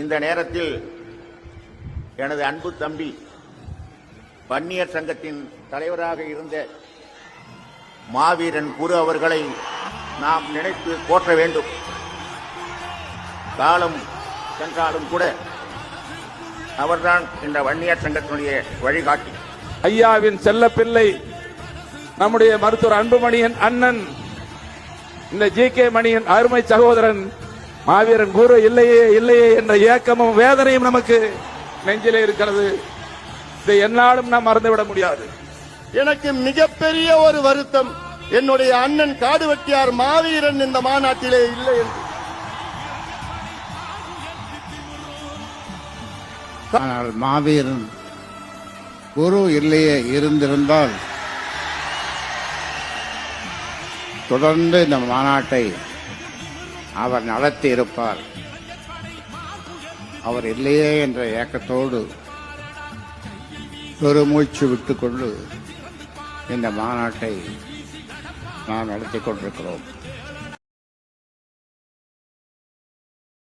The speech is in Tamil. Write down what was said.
இந்த நேரத்தில் எனது அன்பு தம்பி வன்னியர் சங்கத்தின் தலைவராக இருந்த மாவீரன் குரு அவர்களை நாம் நினைத்து போற்ற வேண்டும். காலம் சென்றாலும் கூட அவர்தான் இந்த வன்னியர் சங்கத்தினுடைய வழிகாட்டி. ஐயாவின் செல்லப்பிள்ளை நம்முடைய மருத்துவர் அன்புமணியின் அண்ணன் இந்த ஜி கே மணியன் அருமை சகோதரன் மாவீரன் குரு இல்லையே இல்லையே என்ற ஏக்கமும் வேதனையும் நமக்கு நெஞ்சிலே இருக்கிறது. இதை என்னாலும் நாம் மறந்துவிட முடியாது. எனக்கு மிகப்பெரிய ஒரு வருத்தம். என்னுடைய அண்ணன் காடுவெட்டியார் மாவீரன் இந்த மாநாட்டிலே இல்லை என்று. ஆனால் மாவீரன் குரு இல்லையே இருந்திருந்தால் தொடர்ந்து இந்த மாநாட்டை அவர் நடத்தி இருப்பார் அவர் இல்லையே என்ற ஏக்கத்தோடு பெருமூச்சு விட்டுக்கொண்டு இந்த மாநாட்டை நாம் நடத்தி கொண்டிருக்கிறோம்.